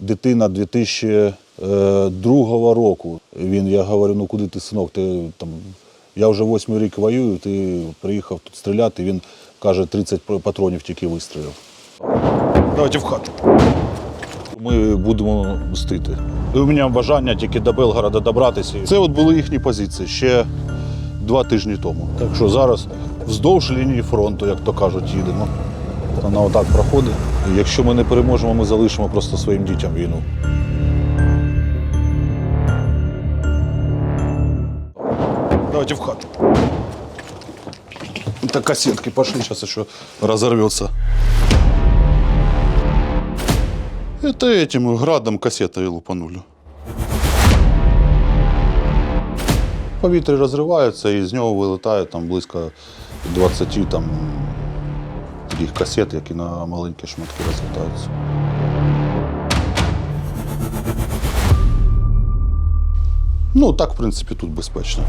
Дитина 2002 року. Він, я говорю, ну куди ти синок? Ти там я вже восьмий рік воюю, ти приїхав тут стріляти. Він каже, 30 патронів тільки вистрілив. Давайте в хату. Ми будемо мстити. І у мене бажання тільки до Белгорода добратися. Це от були їхні позиції ще два тижні тому. Так що зараз вздовж лінії фронту, як то кажуть, їдемо. Вона отак проходить. Якщо ми не переможемо, ми залишимо просто своїм дітям війну. Давайте в хату. Так кассетки пошли, сейчас еще разорвется. Это этим градом кассетой лупанули. Повітря розривається і з нього вилітає там близько 20 там, таких касет, які на маленькі шматки розлітаються. Ну, так, в принципі, тут безпечно.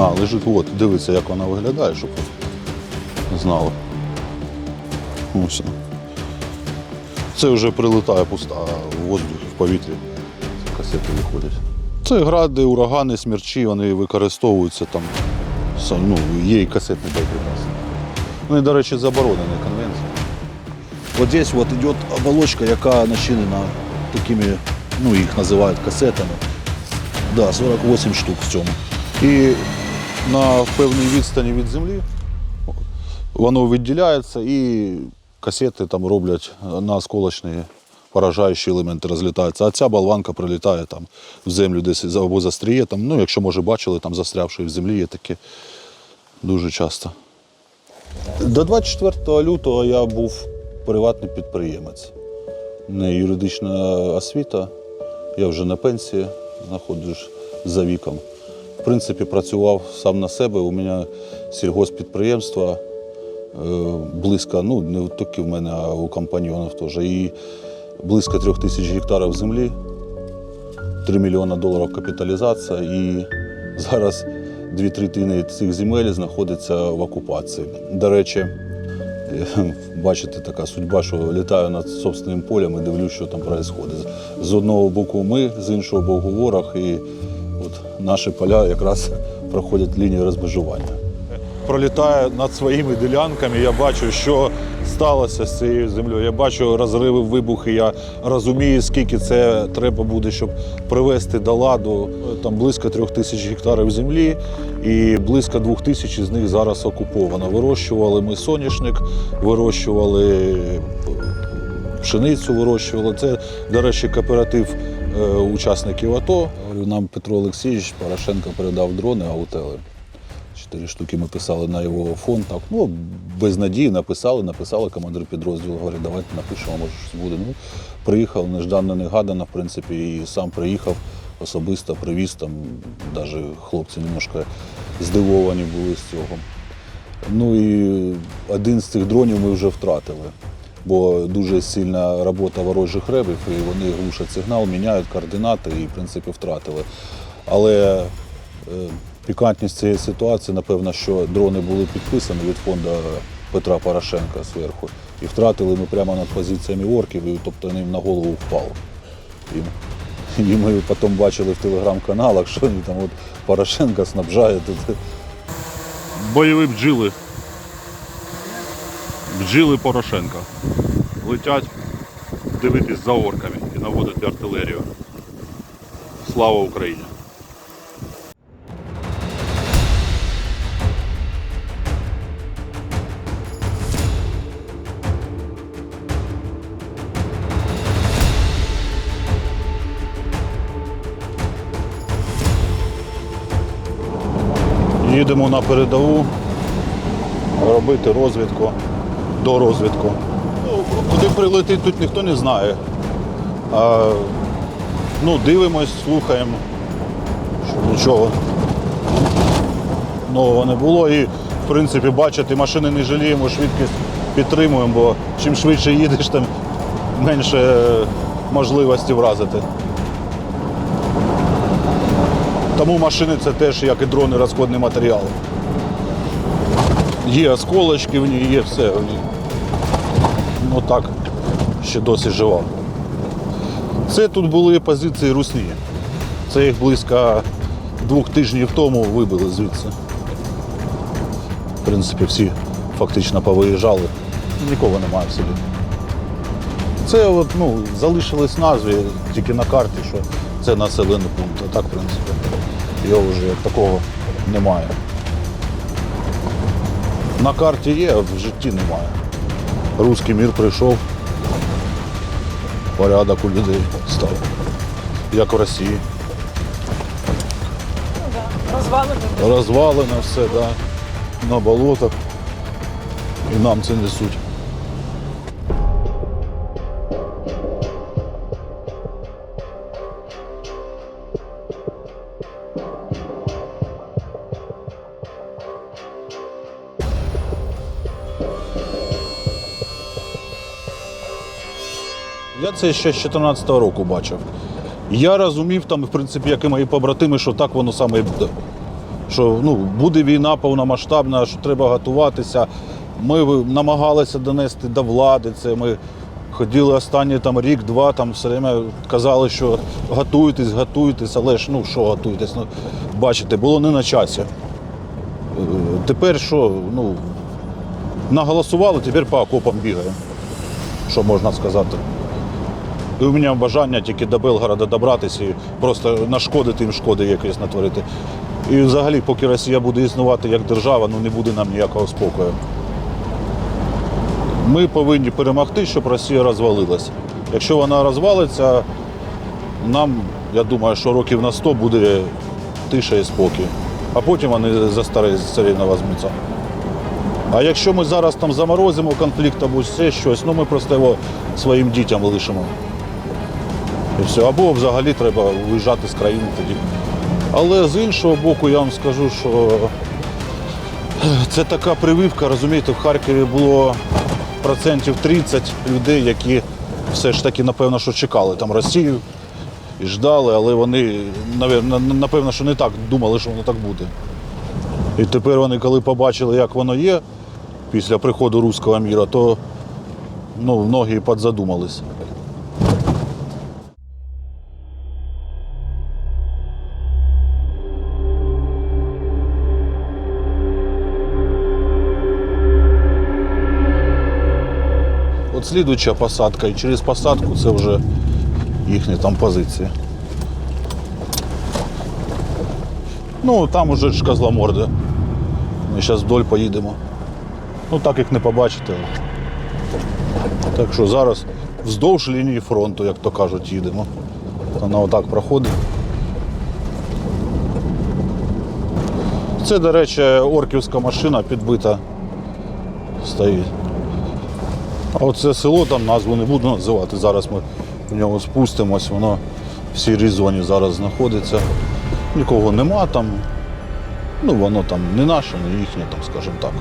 А, лежить, от, дивиться, як вона виглядає, щоб знали. Ось. Це вже прилітає пуста в воздух, в повітрі. Ці касети виходять. Це гради, урагани, смерчі, вони використовуються там. Ну, є і касетний боєприпас. Вони, до речі, заборонені конвенцією. От здесь от йде оболочка, яка начинена такими, ну їх називають касетами. Да, 48 штук в цьому. І на певній відстані від землі воно відділяється і касети там роблять на осколочні поражаючі елементи розлітаються. А ця болванка прилітає там в землю десь або застріє. Там, ну, якщо може бачили, там застрявши в землі є таке дуже часто. До 24 лютого я був приватний підприємець. Не юридична освіта, я вже на пенсії, знаходжусь за віком. В принципі, працював сам на себе. У мене сільгоспідприємство е, близько, ну не тільки в мене, а у компаньйонів теж. І близько трьох тисяч гектарів землі, 3 мільйони доларів капіталізація. І зараз дві третини цих земель знаходяться в окупації. До речі, е, бачите, така судьба, що літаю над собственним полем і дивлюсь, що там відбувається. З одного боку ми, з іншого боку ворог, і от наші поля якраз проходять лінію розмежування. Пролітаю над своїми ділянками, я бачу, що сталося з цією землею. Я бачу розриви, вибухи. Я розумію, скільки це треба буде, щоб привести до ладу. Там близько трьох тисяч гектарів землі, і близько двох тисяч з них зараз окуповано. Вирощували ми соняшник, вирощували пшеницю вирощували. Це, до речі, кооператив е, учасників АТО. Нам Петро Олексійович Порошенко передав дрони аутели. Чотири штуки ми писали на його фонд. Так, ну, без надії написали, написали командир підрозділу. Говорить, давайте напишемо, може щось буде. Ну, приїхав нежданно, негадано, в принципі, і сам приїхав особисто, привіз там, навіть хлопці немножко здивовані були з цього. Ну і один з цих дронів ми вже втратили, бо дуже сильна робота ворожих ребів, і вони глушать сигнал, міняють координати і, в принципі, втратили. Але е, пікантність цієї ситуації, напевно, що дрони були підписані від фонду Петра Порошенка зверху. І втратили ми прямо над позиціями орків, і, тобто їм на голову впав. І, і ми потім бачили в телеграм-каналах, що вони там от Порошенка снабжає тут. Бойові бджіли. Бджіли Порошенка. Летять дивитись за орками і наводити артилерію. Слава Україні! Їдемо на передову робити розвідку, до розвідку. Куди прилетить, тут ніхто не знає. А, ну, дивимось, слухаємо, щоб нічого нового не було. І в принципі, бачите, машини не жаліємо, швидкість підтримуємо, бо чим швидше їдеш, тим менше е, можливості вразити. Тому машини це теж, як і дрони, розходний матеріал. Є осколочки в ній, є все в ній. Ну так, ще досі жива. Це тут були позиції русні. Це їх близько двох тижнів тому вибили звідси. В принципі, всі фактично повиїжджали. Нікого немає в селі. Це от, ну, залишились назві тільки на карті, що це населений пункт. А так, в принципі, його вже такого немає. На карті є, а в житті немає. Руський мір прийшов, порядок у людей став. Як в Росії. Розвалено. Розвалене все, да. на болотах. І нам це несуть. Це ще з 2014 року бачив. Я розумів там, в принципі, як і мої побратими, що так воно саме і буде. Що ну, буде війна повномасштабна, що треба готуватися. Ми намагалися донести до влади це. Ми ходили останні там рік-два, там все время казали, що готуйтесь, готуйтесь, але ж ну що готуйтесь? Ну, бачите, було не на часі. Е, Тепер що, ну, наголосували, тепер по окопам бігаємо. Що можна сказати? І у мене бажання тільки до Белгорода добратися і просто нашкодити їм шкоди якоїсь натворити. І взагалі, поки Росія буде існувати як держава, ну не буде нам ніякого спокою. Ми повинні перемогти, щоб Росія розвалилася. Якщо вона розвалиться, нам, я думаю, що років на 100 буде тиша і спокій. А потім вони за старе царівна візьмуться. А якщо ми зараз там заморозимо конфлікт або ще щось, ну ми просто його своїм дітям лишимо. І все. Або взагалі треба виїжджати з країни тоді. Але з іншого боку, я вам скажу, що це така прививка, розумієте, в Харкові було процентів 30 людей, які все ж таки, напевно, що чекали там Росію і ждали, але вони, напевно, що не так думали, що воно так буде. І тепер вони, коли побачили, як воно є після приходу руського міра, то ну, многі підзадумались. От слідуюча посадка, і через посадку це вже їхні там позиції. Ну, там уже ж козломорди. Ми зараз вдоль поїдемо. Ну так їх не побачите. Так що зараз вздовж лінії фронту, як то кажуть, їдемо. Вона отак проходить. Це, до речі, орківська машина підбита стоїть. А оце село там назву не буду називати. Зараз ми в нього спустимось, воно в сірій зоні зараз знаходиться. Нікого нема там. Ну, воно там не наше, не їхнє, там, скажімо так.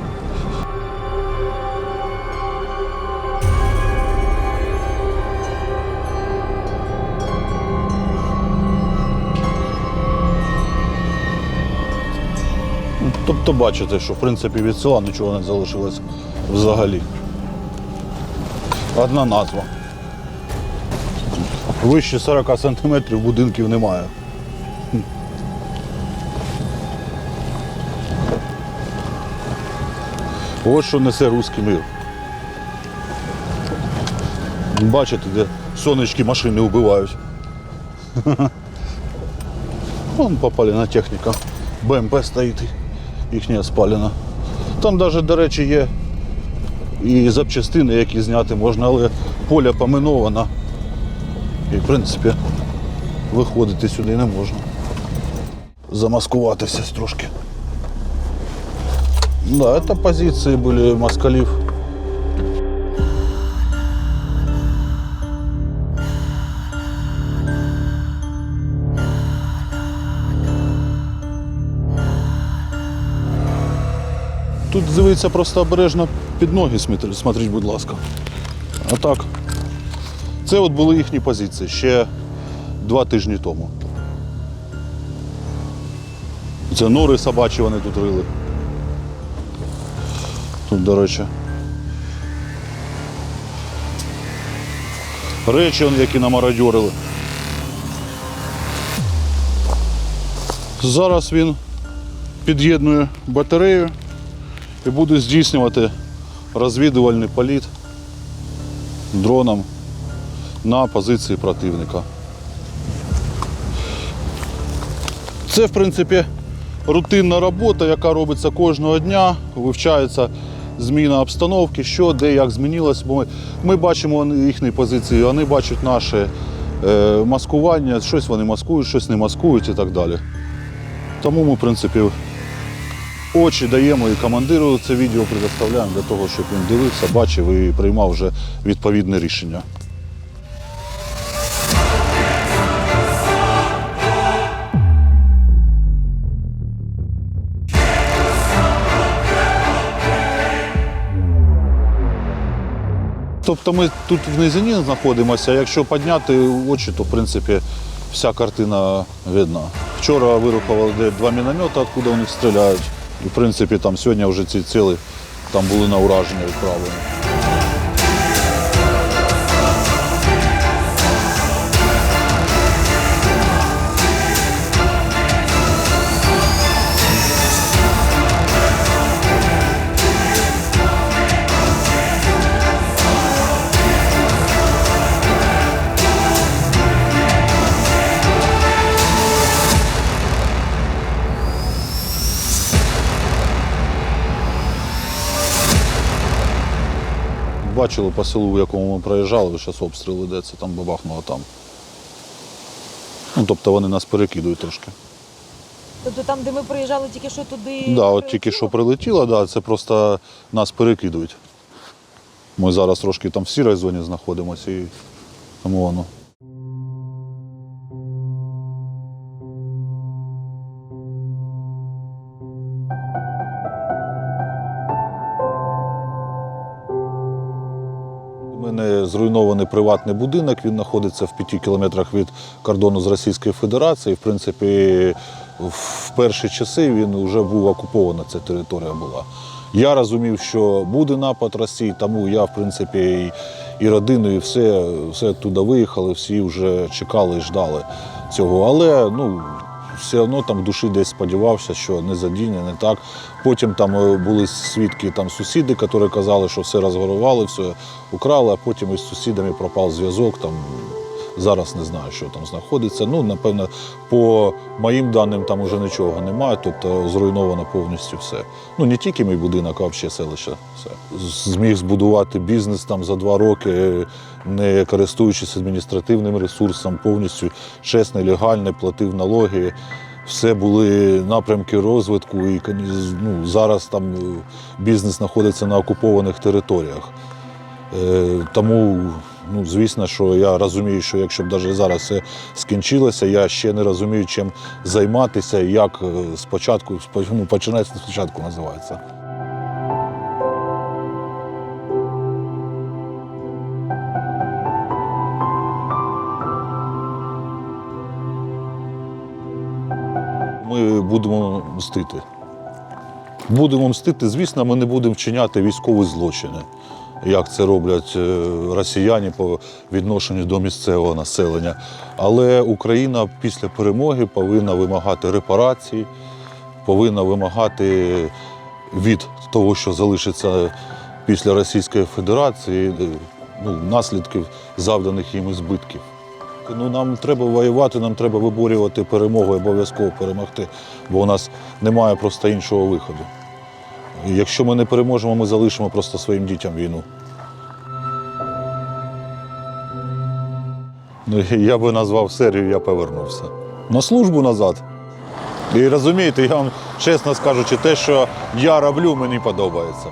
Тобто бачите, що в принципі від села нічого не залишилось взагалі. Одна назва. Вище 40 сантиметрів будинків немає. Ось що несе руський мир. Бачите, де сонечки машини вбивають. Вон попалена техніка. БМП стоїть, їхня спалена. Там навіть, до речі, є і запчастини, які зняти можна, але поля поминовано. І, в принципі, виходити сюди не можна. Замаскуватися трошки. Да, это позиции были москалив. Тут дивиться просто обережно під ноги, смотріть, будь ласка. А так. Це от були їхні позиції ще два тижні тому. Це нори собачі вони тут рили. Тут, до речі. Речі, он, які намародьорили. Зараз він під'єднує батарею і буде здійснювати розвідувальний політ дроном на позиції противника. Це, в принципі, рутинна робота, яка робиться кожного дня, вивчається зміна обстановки, що, де, як змінилось. Ми, ми бачимо їхні позиції, вони бачать наше е, маскування, щось вони маскують, щось не маскують і так далі. Тому ми, в принципі, очі даємо і командиру це відео предоставляємо для того, щоб він дивився, бачив і приймав вже відповідне рішення. Тобто ми тут в низині знаходимося. Якщо підняти очі, то в принципі вся картина видна. Вчора вирухували два міномети, откуда вони стріляють. І в принципі там сьогодні вже ці ціли там були на ураження відправлені. Бачили по селу, в якому ми проїжджали, зараз обстріл йдеться, там бабахнуло там. Ну, тобто вони нас перекидують трошки. Тобто там, де ми приїжджали, тільки що туди. Так, да, от тільки що прилетіло, да, це просто нас перекидують. Ми зараз трошки там в сірій зоні знаходимося і тому воно. У мене зруйнований приватний будинок, він знаходиться в п'яти кілометрах від кордону з Російською Федерацією. В принципі, в перші часи він вже був окупована, ця територія була. Я розумів, що буде напад Росії, тому я, в принципі, і, родину, і все, все туди виїхали, всі вже чекали і ждали цього. Але ну, все одно там в душі десь сподівався, що не задіння, не так. Потім там е, були свідки, там сусіди, які казали, що все розгорували, все украли, а потім із сусідами пропав зв'язок. Там зараз не знаю, що там знаходиться. Ну, напевно, по моїм даним, там вже нічого немає, тобто зруйновано повністю все. Ну не тільки мій будинок, а взагалі селище. Все. Зміг збудувати бізнес там за два роки, не користуючись адміністративним ресурсом, повністю чесний, легальний, платив налоги. Все були напрямки розвитку, і ну, зараз там бізнес знаходиться на окупованих територіях. Е, Тому, ну, звісно, що я розумію, що якщо б навіть зараз все скінчилося, я ще не розумію, чим займатися як е, спочатку, спо- ну, починати спочатку називається. Ми будемо мстити. Будемо мстити, звісно, ми не будемо вчиняти військові злочини, як це роблять е, росіяни по відношенню до місцевого населення. Але Україна після перемоги повинна вимагати репарацій, повинна вимагати від того, що залишиться після Російської Федерації, е, ну, наслідків завданих їм збитків. Ну, нам треба воювати, нам треба виборювати перемогу, обов'язково перемогти, бо у нас немає просто іншого виходу. Якщо ми не переможемо, ми залишимо просто своїм дітям війну. Ну, я би назвав серію Я повернувся. На службу назад. І розумієте, я вам чесно скажучи, те, що я роблю, мені подобається.